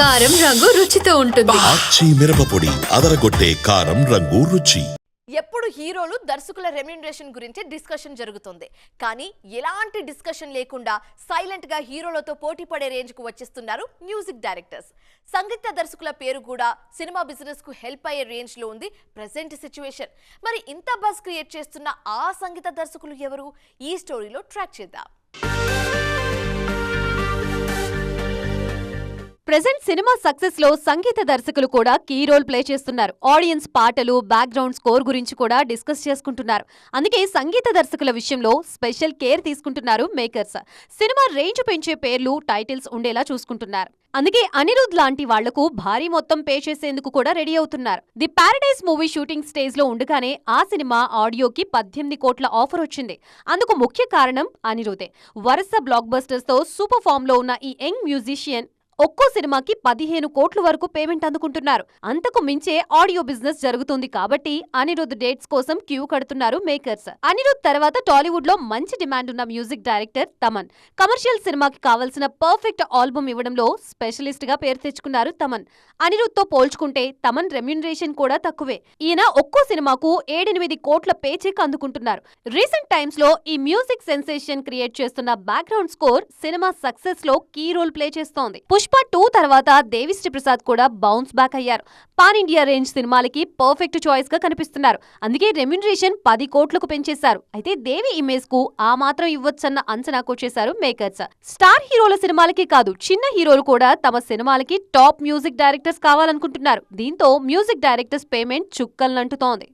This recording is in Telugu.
కారం రంగు రుచితో ఉంటుంది. ఆచి మిరపపొడి అదరగొట్టే కారం రంగు రుచి. ఎప్పుడు హీరోలు దర్శకుల రెమ్యూనరేషన్ గురించి డిస్కషన్ జరుగుతుంది. కానీ ఎలాంటి డిస్కషన్ లేకుండా సైలెంట్గా హీరోలతో పోటీ పడే రేంజ్కు వచ్చేస్తున్నారు మ్యూజిక్ డైరెక్టర్స్. సంగీత దర్శకుల పేరు కూడా సినిమా బిజినెస్కు హెల్ప్ అయ్యే రేంజ్లో ఉంది ప్రెసెంట్ సిచ్యువేషన్. మరి ఇంత బస్ క్రియేట్ చేస్తున్న ఆ సంగీత దర్శకులు ఎవరు? ఈ స్టోరీలో ట్రాక్ చేద్దాం. ప్రెసెంట్ సినిమా సక్సెస్లో సంగీత దర్శకులు కూడా కీ రోల్ ప్లే చేస్తున్నారు. ఆడియన్స్ పాటలు బ్యాక్గ్రౌండ్ స్కోర్ గురించి కూడా డిస్కస్ చేసుకుంటున్నారు. అందుకే సంగీత దర్శకుల విషయంలో స్పెషల్ కేర్ తీసుకుంటున్నారు మేకర్స్. సినిమా రేంజ్ పెంచే పేర్లు టైటిల్స్ ఉండేలా చూసుకుంటున్నారు. అందుకే అనిరుద్ లాంటి వాళ్ళకు భారీ మొత్తం పే చేసేందుకు కూడా రెడీ అవుతున్నారు. ది పారడైజ్ మూవీ షూటింగ్ స్టేజ్లో ఉండగానే ఆ సినిమా ఆడియోకి పద్దెనిమిది కోట్ల ఆఫర్ వచ్చింది. అందుకు ముఖ్య కారణం అనిరుదే. వరుస బ్లాక్ బస్టర్స్తో సూపర్ ఫామ్లో ఉన్న ఈ యంగ్ మ్యూజిషియన్ ఒక్కో సినిమాకి పదిహేను కోట్ల వరకు పేమెంట్ అందుకుంటున్నారు. అంతకు మించే ఆడియో బిజినెస్ జరుగుతుంది కాబట్టి అనిరుద్ డేట్స్ కోసం క్యూ కడుతున్నారు మేకర్స్. అనిరుద్ తర్వాత టాలీవుడ్లో మంచి డిమాండ్ ఉన్న మ్యూజిక్ డైరెక్టర్ తమన్. కమర్షియల్ సినిమాకి కావలసిన పర్ఫెక్ట్ ఆల్బమ్ ఇవ్వడంలో స్పెషలిస్ట్గా పేరు తెచ్చుకున్నారు తమన్. అనిరుద్తో పోల్చుకుంటే తమన్ రెమ్యునరేషన్ కూడా తక్కువే. ఈయన ఒక్కో సినిమాకు ఏడెనిమిది కోట్ల పేచెక్ అందుకుంటున్నారు. రీసెంట్ టైమ్స్లో ఈ మ్యూజిక్ సెన్సేషన్ క్రియేట్ చేస్తున్న background score cinema సక్సెస్లో key role play చేస్తోంది. పుష్ప టూ తర్వాత దేవిశ్రీ ప్రసాద్ కూడా బౌన్స్ బ్యాక్ అయ్యారు. పాన్ ఇండియా రేంజ్ సినిమాలకి పర్ఫెక్ట్ చాయిస్గా కనిపిస్తున్నారు. అందుకే రెమ్యునరేషన్ పది కోట్లకు పెంచేశారు. అయితే దేవి ఇమేజ్కు ఆ మాత్రం ఇవ్వొచ్చన్న అంచనాకు వచ్చేశారు మేకర్స్ స్టార్ హీరోల సినిమాలకి కాదు చిన్న హీరోలు కూడా తమ సినిమాలకి టాప్ మ్యూజిక్ డైరెక్టర్స్ కావాలనుకుంటున్నారు. దీంతో మ్యూజిక్ డైరెక్టర్స్ పేమెంట్ చుక్కల్నంటుతోంది